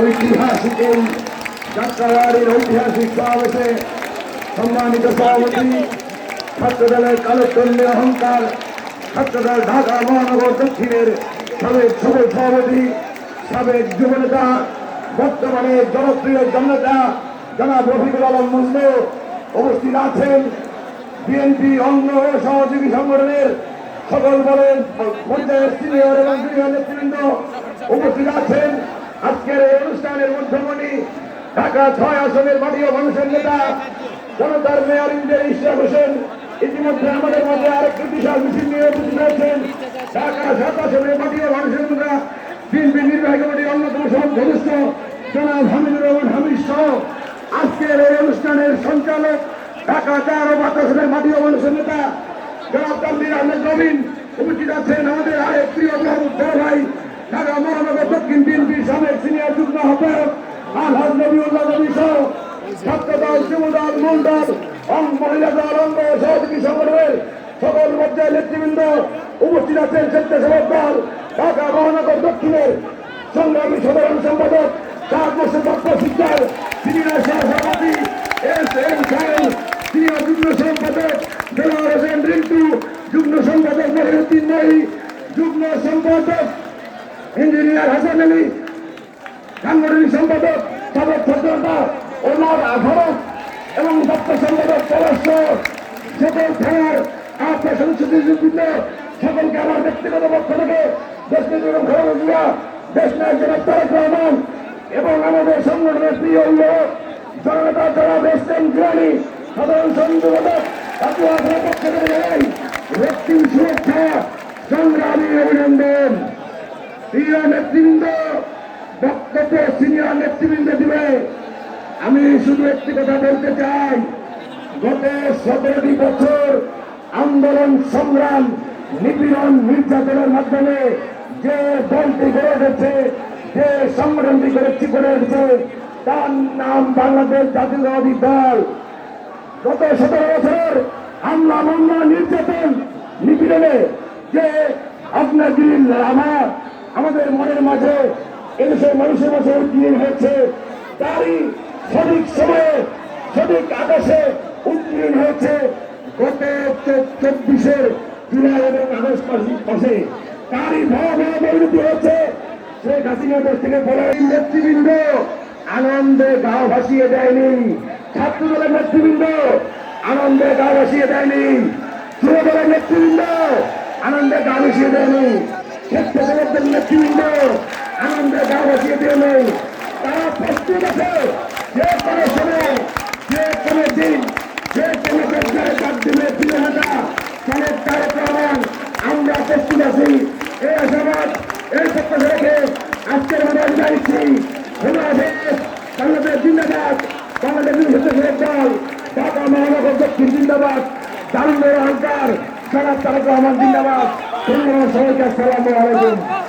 ঐতিহাসিক এই যাত্রাবাড়ির ঐতিহাসিক সমাবেশে সম্মানিত সভাপতি, ছাত্রদলের কালোচন্ডী অহংকার, ছাত্রদল ঢাকা মহানগর দক্ষিণের সাবেক সবল সভাপতি, সাবেক যুবনেতা বর্তমানে জনপ্রিয় জননেতা জনাব রফিকুল আলম মন্ডল উপস্থিত আছেন। বিএনপি অন্য সহযোগী সংগঠনের সকল বলেন পর্যায়ের সিনিয়র এবং জুনিয়র নেতৃবৃন্দ উপস্থিত আছেন। আজকের এই অনুষ্ঠানের মধ্যমণি ঢাকা ছয় আসনের ও মানুষের নেতা, জনতার মেয়র ইন্ডিয়ার ইশরাক হোসেন। ইতিমধ্যে আমাদের মধ্যে আরেকটি বিশাল মিছিল নিয়ে উপস্থিত হয়েছেন। ঢাকা সাত আসনের ও মানুষের নেতা, বিএনপি নির্বাহী কমিটির অন্যতম সদস্য জনাব হামিদুর রহমান হামিদ সহ। আজকের এই অনুষ্ঠানের সঞ্চালক ঢাকা চার ও বাতাসনের মাটি মানুষের নেতা, জনাব আহমেদ নবীন উপস্থিত আছেন আমাদের আরেক প্রিয় মাহবুব বড় ভাই ঢাকা মহানগর দক্ষিণ বিএনপির সাবেক সিনিয়র যুগ্ম আহ্বায়ক আলহাজ নবীউল্লাহ নবী সহ ছাত্রদল, যুবদল মন্ডল অং মহিলা দল, অঙ্গ সহযোগী সংগঠনের সকল পর্যায়ের নেতৃবৃন্দ উপস্থিত আছেন স্বেচ্ছাসেবক দল, ঢাকা মহানগর দক্ষিণের সংগ্রামী সাধারণ সম্পাদক, চার বছর পক্ষ শিক্ষার সিনিয়র সহসভাপতি এস এম খান সিনিয়র যুগ্ম সম্পাদক দেওয়ার হোসেন রিন্টু যুগ্ম সম্পাদক মহিউদ্দিন মহি, যুগ্ম সম্পাদক ইঞ্জিনিয়ার হাসান আলী, সাংগঠনিক সম্পাদক সাবেক ছাত্রতা ওনার আধারক এবং দপ্তর সম্পাদক পলাশ সকল থানার আপনার সদস্যবৃন্দ সকলকে আমার ব্যক্তিগত পক্ষ থেকে দেশ খালেদা দেশ নায়ক জনাব তারেক রহমান এবং আমাদের সংগঠনের প্রিয় লোক জনতা যারা বেস্টেন জিরানি সাধারণ সংযোজক আপনার পক্ষ থেকে রক্তিম সুরক্ষা সংগ্রামী অভিনন্দন। প্রিয় নেতৃবৃন্দ, বক্তব্য সিনিয়র নেতৃবৃন্দ দিবে। আমি শুধু একটি কথা বলতে চাই, গত সতেরোটি বছর আন্দোলন, সংগ্রাম, নিপীড়ন, নির্যাতনের মাধ্যমে যে দলটি গড়ে উঠেছে, যে সংগঠনটি গড়ে গড়ে উঠেছে, তার নাম বাংলাদেশ জাতীয়তাবাদী দল। গত সতেরো বছর হামলা মামলা নির্যাতন নিপীড়নে যে আপনাগিরি আমার আমাদের মনের মাঝে এদেশের মানুষের মাঝে উদ্দীন হয়েছে, তারই সঠিক সময়ে, সঠিক আকাশে উদ্দীন হয়েছে গত চব্বিশের জুলাই এবং আগস্ট মাসে- তারই ভয়াবহ পরিণতি হয়েছে। শেখ হাসিনা দেশ থেকে বলার নেতৃবৃন্দ আনন্দে গাও ভাসিয়ে দেয়নি। ছাত্র দলের নেতৃবৃন্দ আনন্দে গাও ভাসিয়ে দেয়নি। যুব দলের নেতৃবৃন্দ, আনন্দে গা ভাসিয়ে দেয়নি। স্বেচ্ছাসেবকদের নেতৃবৃন্দ, আনন্দে গা ভাসিয়ে দেয়নি। তারা প্রস্তুত আছে। যে কোনো সময়, যে কোনো দিন, যে কোনো পর্যায়ে তার দিনে ফিরে হাঁটা তাদের রহমান আমরা প্রস্তুত আছি। এই আশাবাদ এই সত্য রেখে আজকের আমরা জানিয়েছি বাংলাদেশ জিন্দাবাদ। বাংলাদেশ দল ঢাকা মহানগর দক্ষিণ জিন্দাবাদ দারুণ অহংকার সারা তারকা আমার জিন্দাবাদ। সবাইকে আসসালামু আলাইকুম।